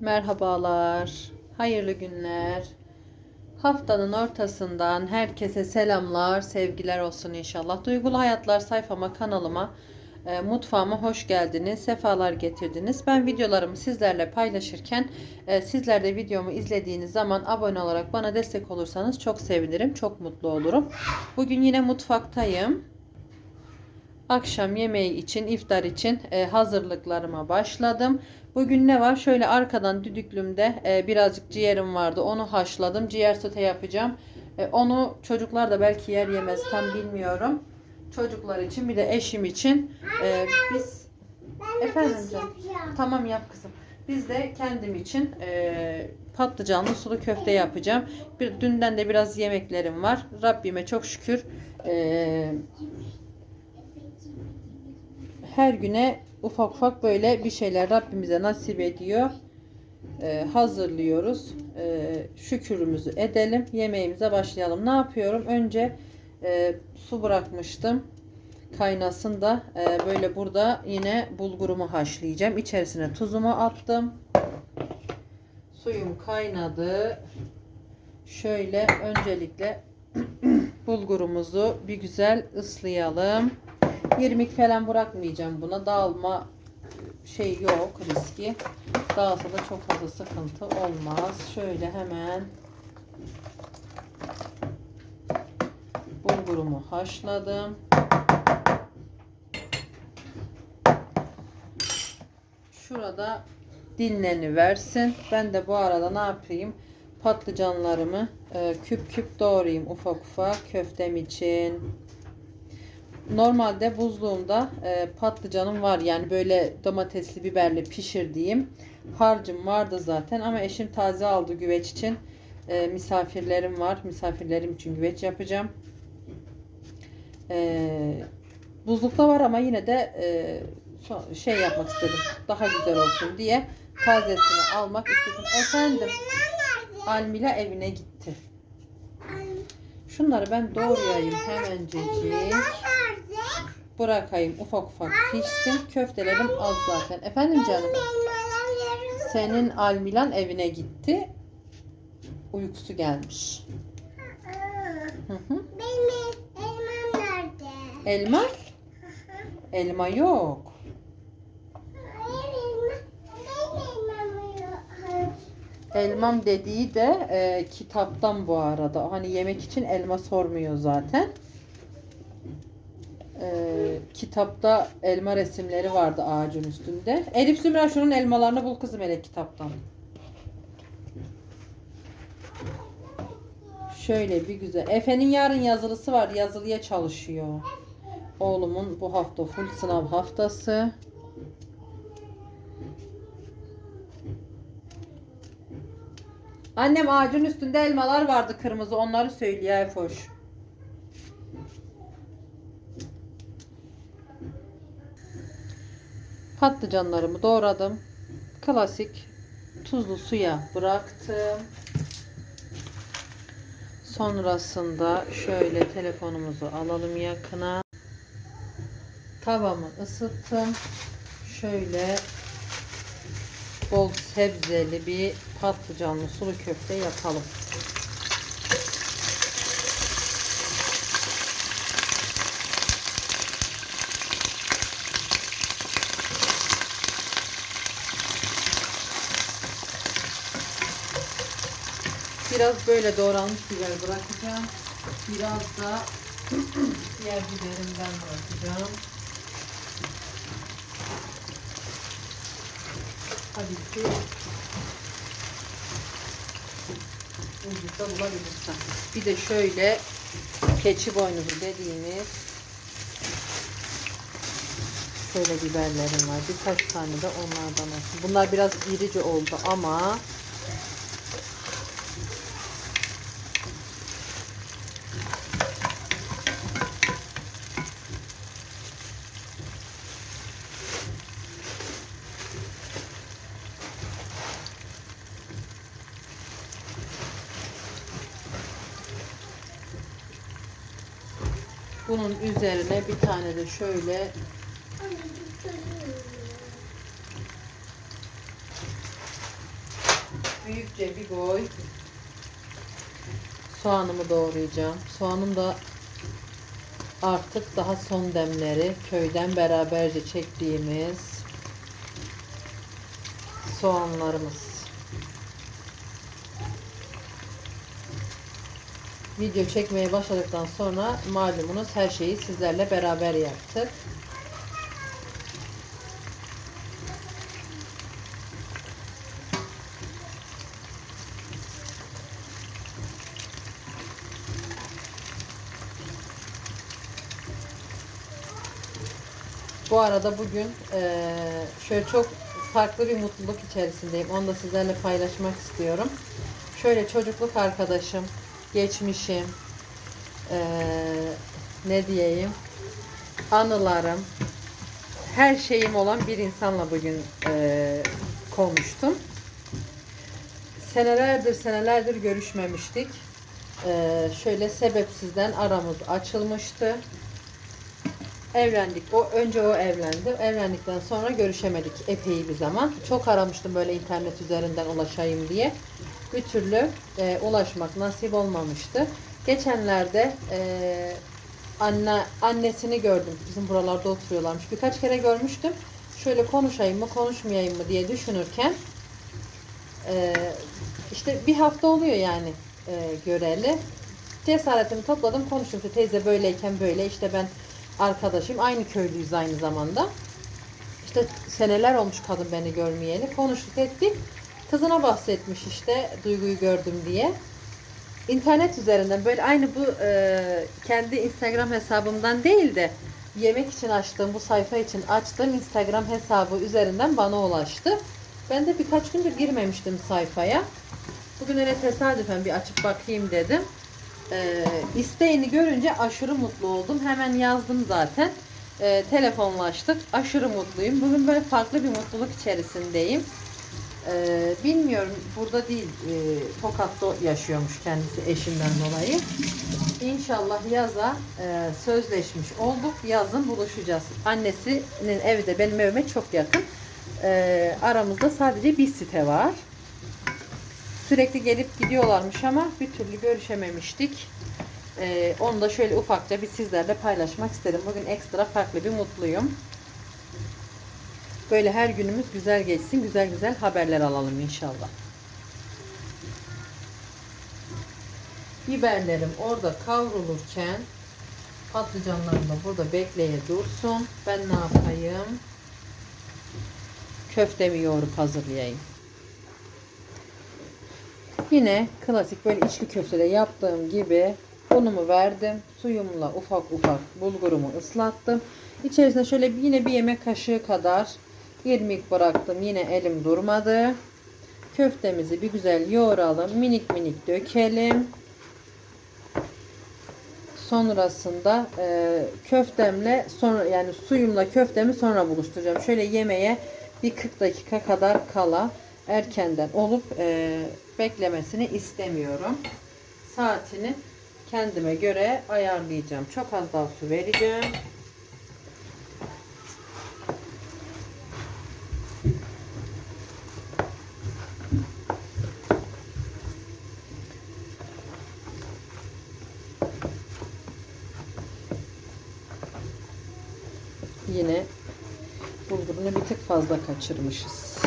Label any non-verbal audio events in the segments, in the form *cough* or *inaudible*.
Merhabalar, hayırlı günler. Haftanın ortasından herkese selamlar, sevgiler olsun inşallah. Duygulu Hayatlar sayfama, kanalıma, e, mutfağıma hoş geldiniz, sefalar getirdiniz. Ben videolarımı sizlerle paylaşırken e, sizler de videomu izlediğiniz zaman abone olarak bana destek olursanız çok sevinirim, çok mutlu olurum. Bugün yine mutfaktayım. Akşam yemeği için, iftar için e, hazırlıklarıma başladım. Bugün ne var? Şöyle arkadan düdüklümde e, birazcık ciğerim vardı. Onu haşladım. Ciğer sote yapacağım. E, onu çocuklar da belki yer yemez tam bilmiyorum. Çocuklar için bir de eşim için e, biz Ben Efendim canım. Tamam yap kızım. Biz de kendim için e, patlıcanlı sulu köfte yapacağım. Bir dünden de biraz yemeklerim var. Rabbime çok şükür e, her güne ufak ufak böyle bir şeyler Rabbimize nasip ediyor. E, hazırlıyoruz. E, şükürümüzü edelim. Yemeğimize başlayalım. Ne yapıyorum? Önce e, su bırakmıştım kaynasın da e, böyle burada yine bulgurumu haşlayacağım. İçerisine tuzumu attım. Suyum kaynadı. Şöyle öncelikle *clears throat* bulgurumuzu bir güzel ıslayalım. 20 falan bırakmayacağım buna. Dağılma şey yok riski. Dağılsa da çok fazla sıkıntı olmaz. Şöyle hemen bulgurumu haşladım. Şurada dinleni versin. Ben de bu arada ne yapayım? Patlıcanlarımı e, küp küp doğrayayım ufak ufak köftem için. Normalde buzluğumda e, patlıcanım var. Yani böyle domatesli biberli pişirdiğim harcım vardı zaten. Ama eşim taze aldı güveç için. E, misafirlerim var. Misafirlerim için güveç yapacağım. E, buzlukta var ama yine de e, şey yapmak istedim. Daha güzel olsun diye tazesini almak istedim. Efendim Almila evine gitti. Şunları ben doğrayayım hemencecik. Bırakayım ufak ufak pişsin. Köftelerim az zaten. Efendim canım. Senin Almilan evine gitti. Uykusu gelmiş. Hı hı. Benim elmam nerede? Elma? Elma yok. Elmam dediği de e, kitaptan bu arada. Hani yemek için elma sormuyor zaten. E, kitapta elma resimleri vardı ağacın üstünde. Elif Zümra şunun elmalarını bul kızım hele kitaptan. Şöyle bir güzel. Efe'nin yarın yazılısı var. Yazılıya çalışıyor. Oğlumun bu hafta full sınav haftası. Annem ağacın üstünde elmalar vardı kırmızı. Onları söylüyor Efoş. Patlıcanlarımı doğradım. Klasik tuzlu suya bıraktım. Sonrasında şöyle telefonumuzu alalım yakına. Tavamı ısıttım. Şöyle bol sebzeli bir patlıcanlı sulu köfte yapalım. Biraz böyle doğranmış biber bırakacağım. Biraz da diğer biberimden bırakacağım. Tabii ki ucuzda bulabilirsem. Bir de şöyle keçi boynuzu dediğimiz şöyle biberlerim var. Birkaç tane de onlardan olsun. Bunlar biraz irici oldu ama bunun üzerine bir tane de şöyle büyükçe bir boy soğanımı doğrayacağım. Soğanım da artık daha son demleri köyden beraberce çektiğimiz soğanlarımız. Video çekmeye başladıktan sonra malumunuz her şeyi sizlerle beraber yaptık. Bu arada bugün eee, şöyle çok farklı bir mutluluk içerisindeyim. Onu da sizlerle paylaşmak istiyorum. Şöyle çocukluk arkadaşım, geçmişim, eee, ne diyeyim, anılarım, her şeyim olan bir insanla bugün eee, konuştum. Senelerdir senelerdir görüşmemiştik. Eee, şöyle sebepsizden aramız açılmıştı. Evlendik. O önce o evlendi. Evlendikten sonra görüşemedik epey bir zaman. Çok aramıştım böyle internet üzerinden ulaşayım diye. Bir türlü e, ulaşmak nasip olmamıştı. Geçenlerde e, anne annesini gördüm. Bizim buralarda oturuyorlarmış. Birkaç kere görmüştüm. Şöyle konuşayım mı, konuşmayayım mı diye düşünürken e, işte bir hafta oluyor yani e, göreli. Cesaretimi topladım, konuştum. İşte teyze böyleyken böyle işte ben arkadaşım. Aynı köylüyüz aynı zamanda. İşte seneler olmuş kadın beni görmeyeli. Konuştuk ettik. Kızına bahsetmiş işte duyguyu gördüm diye. İnternet üzerinden böyle aynı bu e, kendi Instagram hesabımdan değil de yemek için açtığım bu sayfa için açtığım Instagram hesabı üzerinden bana ulaştı. Ben de birkaç gündür girmemiştim sayfaya. Bugün öyle tesadüfen bir açıp bakayım dedim. Ee, isteğini görünce aşırı mutlu oldum. Hemen yazdım zaten. Ee, telefonlaştık. Aşırı mutluyum. Bugün böyle farklı bir mutluluk içerisindeyim. Ee, bilmiyorum burada değil e, Tokat'ta yaşıyormuş kendisi eşinden dolayı. İnşallah yaza e, sözleşmiş olduk. Yazın buluşacağız. Annesinin evi de benim evime çok yakın. Ee, aramızda sadece bir site var. Sürekli gelip gidiyorlarmış ama bir türlü görüşememiştik. Ee, onu da şöyle ufakça bir sizlerle paylaşmak istedim. Bugün ekstra farklı bir mutluyum. Böyle her günümüz güzel geçsin. Güzel güzel haberler alalım inşallah. Biberlerim orada kavrulurken patlıcanlarım da burada bekleye dursun. Ben ne yapayım? Köftemi yoğurup hazırlayayım. Yine klasik böyle içli köftede yaptığım gibi unumu verdim. Suyumla ufak ufak bulgurumu ıslattım. İçerisine şöyle yine bir yemek kaşığı kadar irmik bıraktım. Yine elim durmadı. Köftemizi bir güzel yoğuralım. Minik minik dökelim. Sonrasında e, köftemle sonra yani suyumla köftemi sonra buluşturacağım. Şöyle yemeğe bir 40 dakika kadar kala erkenden olup e, beklemesini istemiyorum. Saatini kendime göre ayarlayacağım. Çok az daha su vereceğim. Yine bulgurunu bir tık fazla kaçırmışız.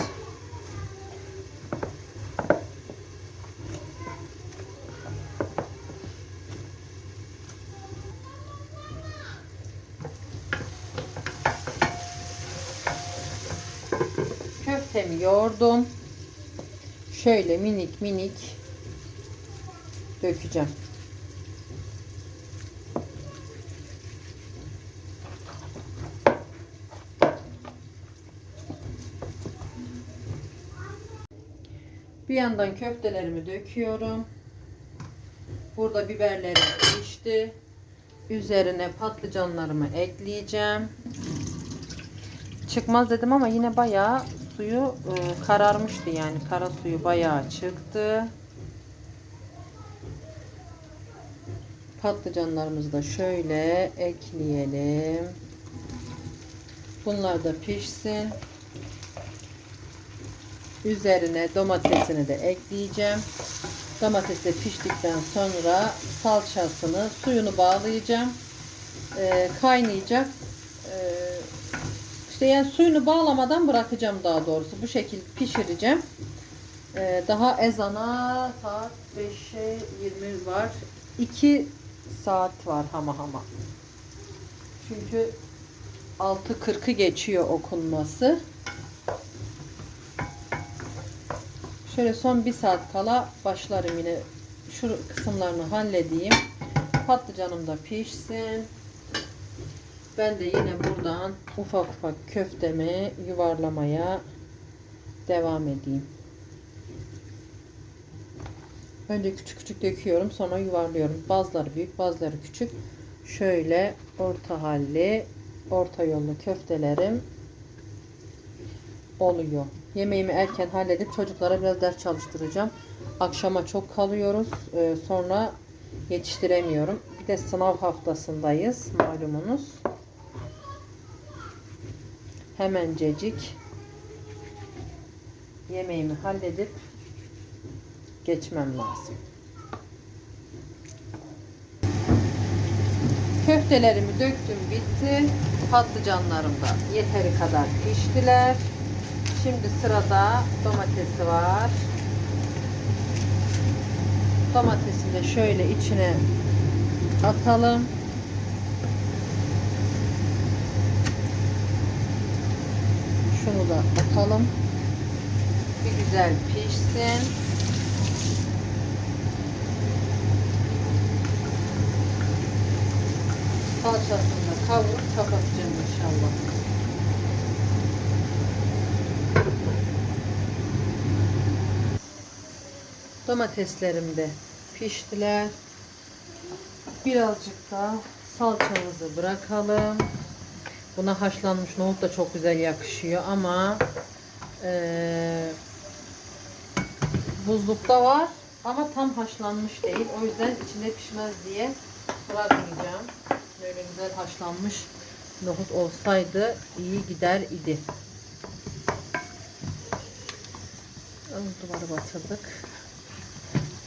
Köftemi yoğurdum. Şöyle minik minik dökeceğim. Bir yandan köftelerimi döküyorum. Burada biberlerim pişti. Üzerine patlıcanlarımı ekleyeceğim. Çıkmaz dedim ama yine bayağı suyu e, kararmıştı yani. Kara suyu bayağı çıktı. Patlıcanlarımızı da şöyle ekleyelim. Bunlar da pişsin. Üzerine domatesini de ekleyeceğim. Domates de piştikten sonra salçasını, suyunu bağlayacağım. Ee, kaynayacak. Ee, işte yani suyunu bağlamadan bırakacağım daha doğrusu. Bu şekilde pişireceğim. Ee, daha ezana saat 5'e 20 var. 2 saat var hama hama. Çünkü 6.40'ı geçiyor okunması. Şöyle son bir saat kala başlarım yine. Şu kısımlarını halledeyim. Patlıcanım da pişsin. Ben de yine buradan ufak ufak köftemi yuvarlamaya devam edeyim. Önce küçük küçük döküyorum sonra yuvarlıyorum. Bazıları büyük bazıları küçük. Şöyle orta halli orta yollu köftelerim oluyor. Yemeğimi erken halledip çocuklara biraz ders çalıştıracağım. Akşama çok kalıyoruz. Ee, sonra yetiştiremiyorum. Bir de sınav haftasındayız malumunuz. Hemencecik yemeğimi halledip geçmem lazım. Köftelerimi döktüm bitti. Patlıcanlarım da yeteri kadar piştiler. Şimdi sırada domatesi var. Domatesi de şöyle içine atalım. Şunu da atalım. Bir güzel pişsin. Salçasını da kavurup kapatacağım inşallah. Domateslerim de piştiler. Birazcık da salçamızı bırakalım. Buna haşlanmış nohut da çok güzel yakışıyor ama eee buzlukta var ama tam haşlanmış değil. O yüzden içinde pişmez diye bırakmayacağım. Böyle güzel haşlanmış nohut olsaydı iyi gider idi. Ön Duvarı batırdık.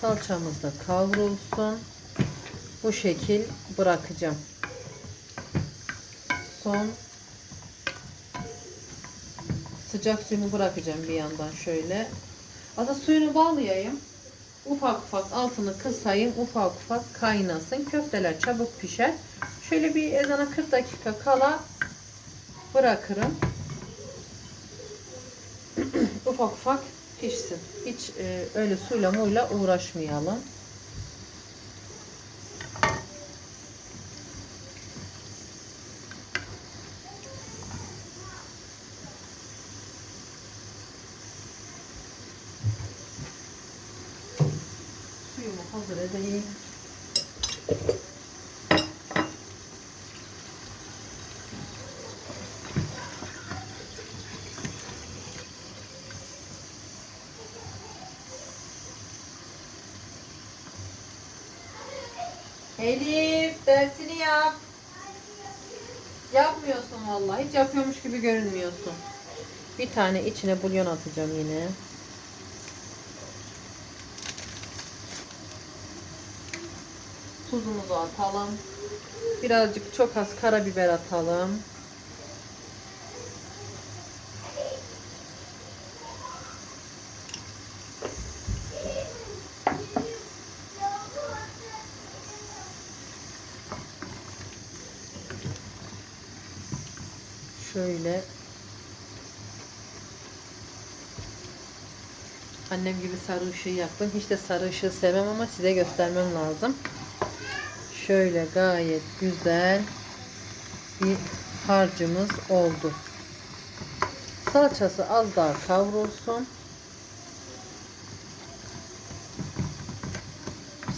Salçamız da kavrulsun. Bu şekil bırakacağım. Son sıcak suyumu bırakacağım bir yandan şöyle. Aslında suyunu bağlayayım. Ufak ufak altını kısayım. Ufak ufak kaynasın. Köfteler çabuk pişer. Şöyle bir ezana 40 dakika kala bırakırım. *clears throat* ufak ufak pişsin. Hiç e, öyle suyla muyla uğraşmayalım. Suyumu hazır edeyim. Elif dersini yap. Yapmıyorsun vallahi. Hiç yapıyormuş gibi görünmüyorsun. Bir tane içine bulyon atacağım yine. Tuzumuzu atalım. Birazcık çok az karabiber atalım. Şöyle Annem gibi sarı ışığı yaktım. Hiç de sarı ışığı sevmem ama size göstermem lazım. Şöyle gayet güzel bir harcımız oldu. Salçası az daha kavrulsun.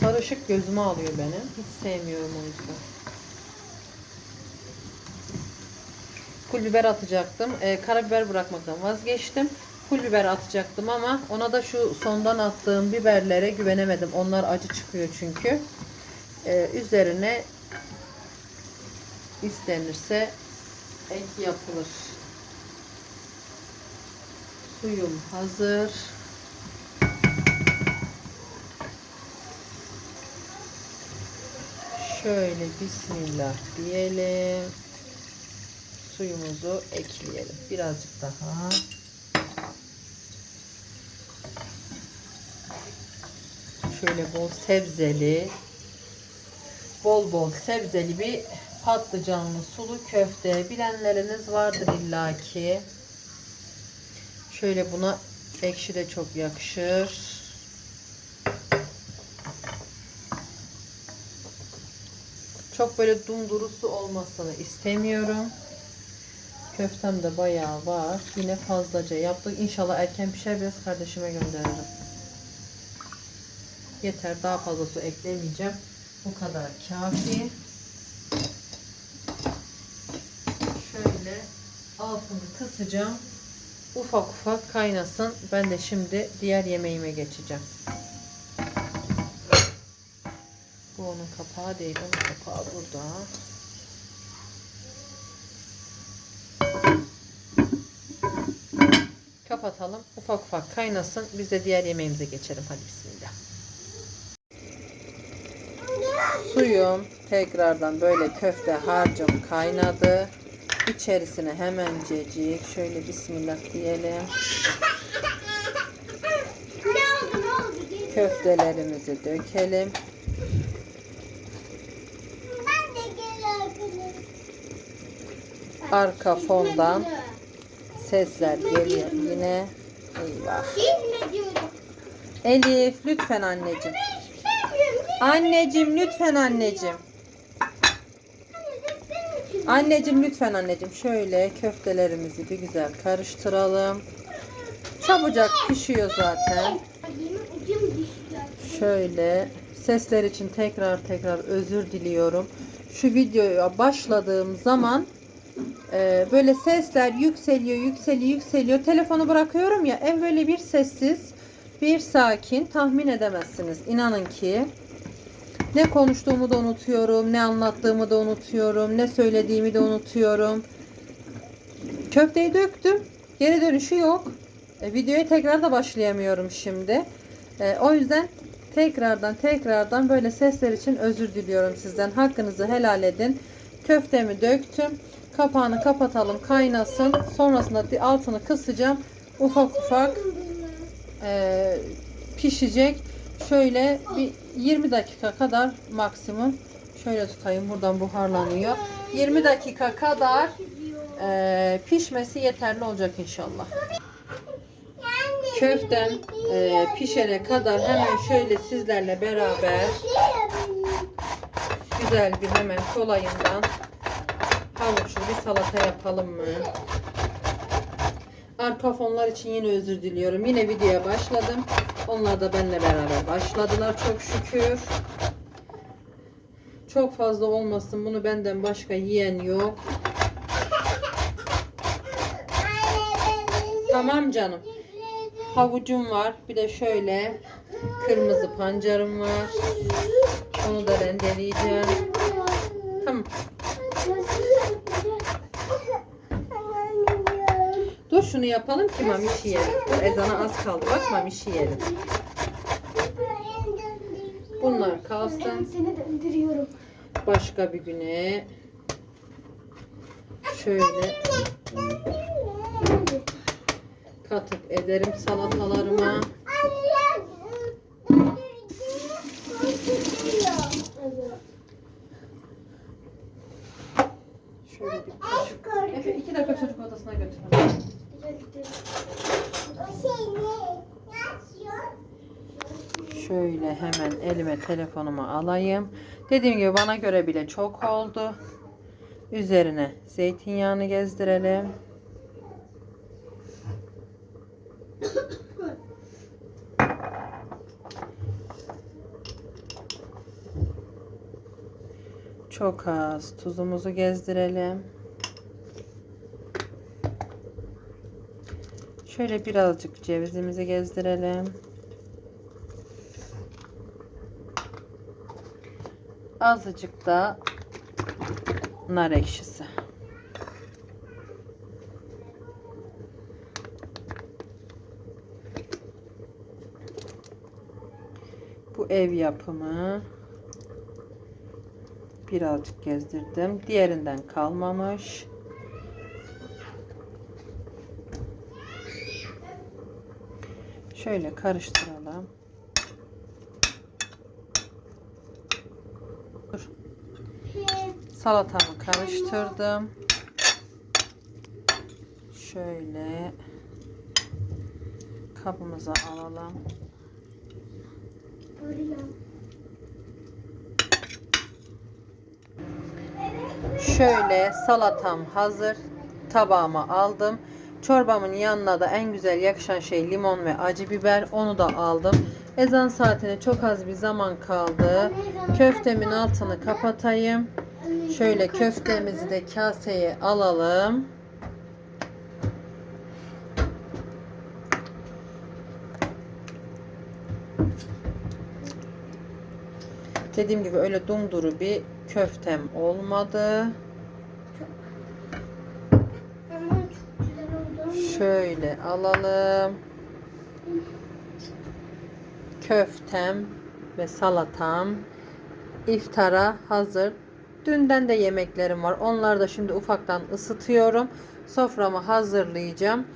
Sarışık gözüme alıyor benim. Hiç sevmiyorum o yüzden. Pul biber atacaktım. Ee, karabiber bırakmaktan vazgeçtim. Pul biber atacaktım ama ona da şu sondan attığım biberlere güvenemedim. Onlar acı çıkıyor çünkü. Ee, üzerine istenirse ek yapılır. Suyum hazır. Şöyle bismillah diyelim. Suyumuzu ekleyelim. Birazcık daha. Şöyle bol sebzeli, bol bol sebzeli bir patlıcanlı sulu köfte. Bilenleriniz vardır illaki. Şöyle buna ekşi de çok yakışır. Çok böyle dumdurusu olmasını istemiyorum. Köftem de bayağı var. Yine fazlaca yaptık. İnşallah erken pişer biraz kardeşime gönderirim. Yeter daha fazla su eklemeyeceğim. Bu kadar kafi. Şöyle altını kısacağım. Ufak ufak kaynasın. Ben de şimdi diğer yemeğime geçeceğim. Bu onun kapağı değil. Onun kapağı burada. Kapatalım. Ufak ufak kaynasın. Biz de diğer yemeğimize geçelim. Hadi bismillah. Suyum tekrardan böyle köfte harcım kaynadı. İçerisine hemencecik şöyle bismillah diyelim. Köftelerimizi dökelim. Arka fondan sesler geliyor yine. Eyvah. Elif lütfen anneciğim. Anneciğim lütfen anneciğim. Anneciğim lütfen anneciğim. Şöyle köftelerimizi bir güzel karıştıralım. Çabucak pişiyor zaten. Şöyle sesler için tekrar tekrar özür diliyorum. Şu videoya başladığım zaman e, böyle sesler yükseliyor, yükseliyor, yükseliyor. Telefonu bırakıyorum ya ev böyle bir sessiz, bir sakin tahmin edemezsiniz. İnanın ki ne konuştuğumu da unutuyorum, ne anlattığımı da unutuyorum, ne söylediğimi de unutuyorum. Köfteyi döktüm. Geri dönüşü yok. E, videoya tekrar da başlayamıyorum şimdi. E, o yüzden tekrardan tekrardan böyle sesler için özür diliyorum sizden. Hakkınızı helal edin. Köftemi döktüm. Kapağını kapatalım kaynasın. Sonrasında altını kısacağım. Ufak ufak e, pişecek. Şöyle bir 20 dakika kadar maksimum. Şöyle tutayım buradan buharlanıyor. 20 dakika kadar e, pişmesi yeterli olacak inşallah. Köftem e, pişene kadar hemen şöyle sizlerle beraber güzel bir hemen kolayından havuçlu bir salata yapalım mı? Arka fonlar için yine özür diliyorum. Yine videoya başladım. Onlar da benimle beraber başladılar çok şükür. Çok fazla olmasın. Bunu benden başka yiyen yok. Tamam canım. Havucum var. Bir de şöyle kırmızı pancarım var. Onu da rendeleyeceğim. Tamam. Dur şunu yapalım ki mamiş yiyelim. Dur ezana az kaldı. Bak mamiş yiyelim. Bunlar kalsın. Seni döndürüyorum. Başka bir güne şöyle katıp ederim salatalarıma. Şöyle bir kaşık. Efe iki dakika çocuk odasına götürelim. Şöyle hemen elime telefonumu alayım. Dediğim gibi bana göre bile çok oldu. Üzerine zeytinyağını gezdirelim. Çok az tuzumuzu gezdirelim. Şöyle birazcık cevizimizi gezdirelim. Azıcık da nar ekşisi. Bu ev yapımı. Birazcık gezdirdim. Diğerinden kalmamış. Şöyle karıştıralım. Dur. Salatamı karıştırdım. Şöyle kabımıza alalım. Şöyle salatam hazır. Tabağıma aldım. Çorbamın yanına da en güzel yakışan şey limon ve acı biber. Onu da aldım. Ezan saatine çok az bir zaman kaldı. Köftemin altını kapatayım. Şöyle köftemizi de kaseye alalım. Dediğim gibi öyle dumduru bir köftem olmadı. Şöyle alalım. Köftem ve salatam iftara hazır. Dünden de yemeklerim var. Onları da şimdi ufaktan ısıtıyorum. Soframı hazırlayacağım.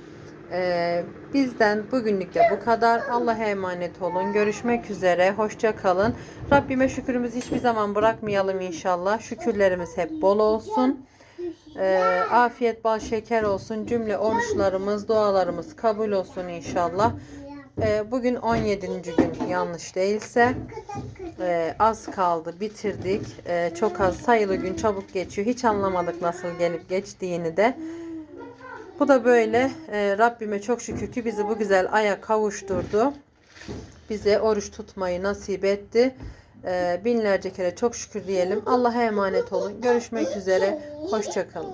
Ee, bizden bugünlük de bu kadar. Allah'a emanet olun. Görüşmek üzere. Hoşça kalın. Rabbime şükürümüzü hiçbir zaman bırakmayalım inşallah. Şükürlerimiz hep bol olsun. Ee, afiyet bal şeker olsun. Cümle oruçlarımız, dualarımız kabul olsun inşallah. Ee, bugün 17. gün yanlış değilse. Ee, az kaldı bitirdik. Ee, çok az sayılı gün çabuk geçiyor. Hiç anlamadık nasıl gelip geçtiğini de. Bu da böyle. Ee, Rabbime çok şükür ki bizi bu güzel aya kavuşturdu. Bize oruç tutmayı nasip etti. Ee, binlerce kere çok şükür diyelim. Allah'a emanet olun. Görüşmek üzere. Hoşçakalın.